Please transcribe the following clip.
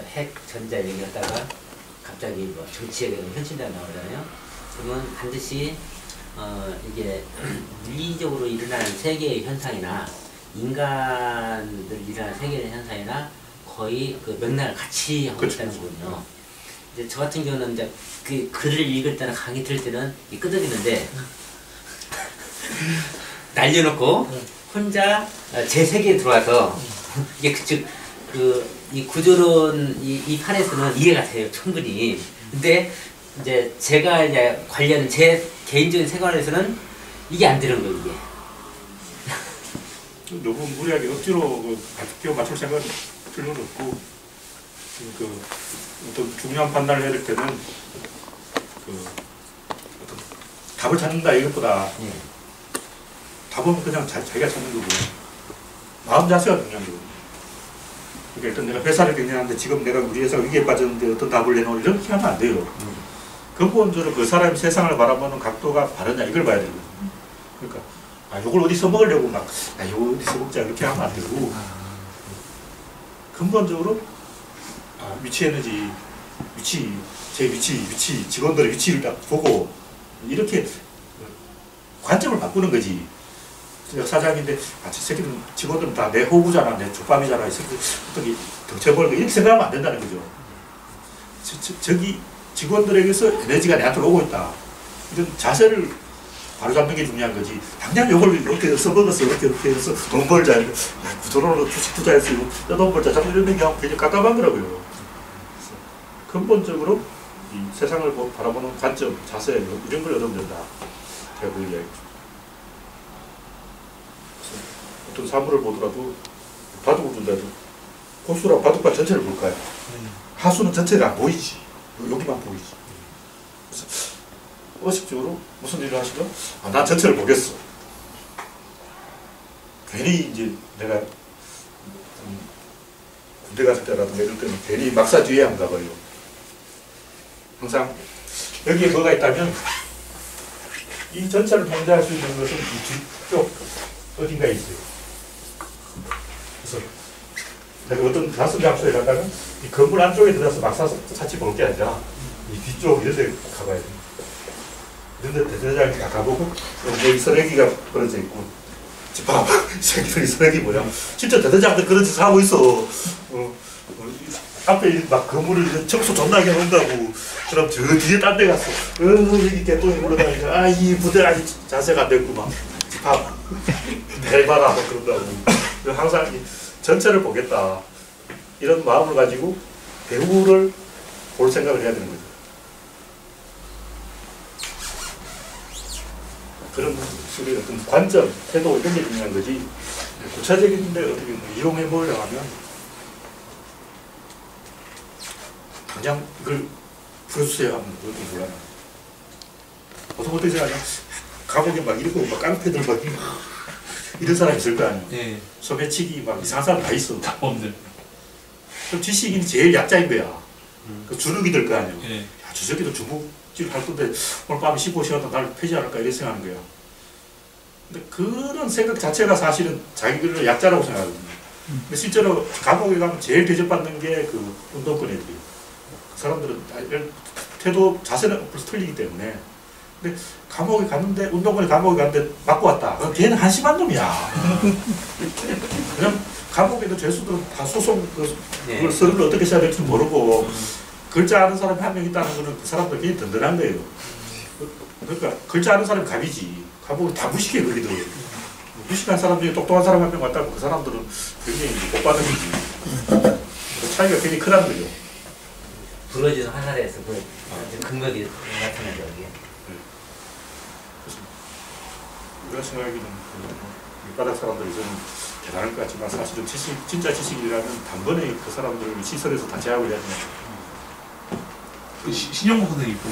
핵 전자 얘기하다가 갑자기 뭐 정치 얘기가 현실화 나오잖아요. 그러면 반드시 어 이게 물리적으로 일어나는 세계의 현상이나 인간들 일어나는 세계의 현상이나 거의 그 맥락을 같이 하고 그렇죠. 있다는 거군요. 이제 저 같은 경우는 이제 그 글을 읽을 때나 강의 들을 때는 이 끄덕이는데 날려놓고 혼자 어, 제 세계에 들어와서 이게 즉그 이 구조론 이, 이 판에서는 이해가 돼요 충분히. 근데 이제 제가 이제 관련 제 개인적인 생활에서는 이게 안 되는 거예요 이게. 너무 무리하게 억지로 그 맞출 생각은 필요는 없고 그 어떤 중요한 판단을 해야 될 때는 그 어떤 답을 찾는다 이것보다 예. 답은 그냥 자, 자기가 찾는 거고 마음 자세가 중요한 거고 일단 내가 회사를 경영하는데 지금 내가 우리 회사가 위기에 빠졌는데 어떤 답을 내놓을 이렇게 하면 안 돼요. 음. 근본적으로 그 사람이 세상을 바라보는 각도가 바르냐 이걸 봐야 되거든요. 그러니까 아 이걸 어디서 먹으려고 막 아 이거 어디서 먹자 이렇게 하면 안 되고. 근본적으로 아, 위치 에너지 위치 제 위치 위치 직원들의 위치를 딱 보고 이렇게 관점을 바꾸는 거지 제가 사장인데 아, 저 새끼들은 직원들은 다 내 호구잖아 내 족밥이잖아. 이 새끼들 어떻게 덩쳐버리고 이렇게 생각하면 안 된다는 거죠. 저, 저, 저기 직원들에게서 에너지가 내한테 오고 있다. 이런 자세를 바로 잡는 게 중요한 거지. 당장 이걸 이렇게 써먹었어 이렇게 이렇게 해서 돈 벌자. 이거 아, 구조론으로 주식 투자해서 돈 벌자. 자꾸 이런 얘기하면 굉장히 깝깝한 거라고요. 근본적으로 이 세상을 보- 바라보는 관점, 자세 뭐 이런 걸 얻으면 된다. 제가 그 이야기 그래서 어떤 사물을 보더라도 바둑을 둔다도 고수랑 바둑판 전체를 볼까요? 하수는 전체가 안 보이지 여기만 보이지 그래서 의식적으로 무슨 일을 하시죠? 아, 난 전체를 보겠어. 괜히 이제 내가 음, 군대 갔을 때라든가 이럴 때는 괜히 막사 뒤에 안 가봐요. 항상 여기에 뭐가 있다면 이 전체를 통제할 수 있는 것은 이 뒤쪽 어딘가에 있어요. 그래서 내가 어떤 낯선 장소에 가다가 이 건물 안쪽에 들어가서 막사 사치 볼 게 아니라 이 뒤쪽 이런 데 가봐야 돼. 이런 데 대대장이 다 가보고 여기 쓰레기가 벌어져 있고 봐봐. 새끼들이 쓰레기 뭐야? 진짜 대대장들 그런 짓을 하고 있어. 어, 어, 이 앞에 막 건물을 청소 존나게 한다고. 그럼 저 뒤에 딴 데 갔어 어 여기 개똥이 물어다니까 아이 부대 아직 자세가 안 됐구만. 봐봐. 대봐라. 뭐 그런다고 항상 이 전체를 보겠다 이런 마음을 가지고 배우를 볼 생각을 해야 되는 거죠 그런 식의 어떤 관점, 태도 이런 게 중요한 거지. 구체적인데 어떻게 뭐 이용해 보려고 하면 당장 이걸 풀어주세요 하면 그것도 곤란해. 보통 어떻게 생각하냐? 감옥에 막 이러고 막 깡패들 막 이런 사람이 있을 거 아니야. 예. 소매치기 막 이상한 사람 다 있어. 작범들. 그럼 지식인이 제일 약자인 거야. 그 주눅이 들거 아니야. 예. 야, 저 새끼도 중국질 할 건데 오늘 밤에 15시간 날 폐지할까 이렇게 생각하는 거야. 근데 그런 생각 자체가 사실은 자기들을 약자라고 생각하거든요. 근데 실제로 감옥에 가면 제일 대접받는 게 그 운동권 애들이에요. 그 사람들은 태도 자세는 벌써 틀리기 때문에. 근데 감옥에 갔는데 운동권에 감옥에 갔는데 맞고 왔다. 걔는 한심한 놈이야. 그냥 감옥에도 죄수들은 다 소송 그 예. 그걸 서류를 어떻게 써야 될지 모르고 글자 아는 사람이 한 명 있다는 거는 그 사람들 굉장히 든든한 거예요. 그러니까 글자 아는 사람이 갑이지. 감옥을 다 무식해 거기들. 무식한 사람 중에 똑똑한 사람 한 명 왔다고 그 사람들은 굉장히 못 받는 거지. 그 차이가 굉장히 크다는 거죠. 부러진 화살에서 그 근거이 나타나죠 우리가 생각하기는 그 밑바닥 사람들이 저는 대단할 것 같지만 사실은 지식, 진짜 지식이라면 단번에 그 사람들을 시설에서 다 제압을 해야 돼요. 그 시- 신영복 선생님 있고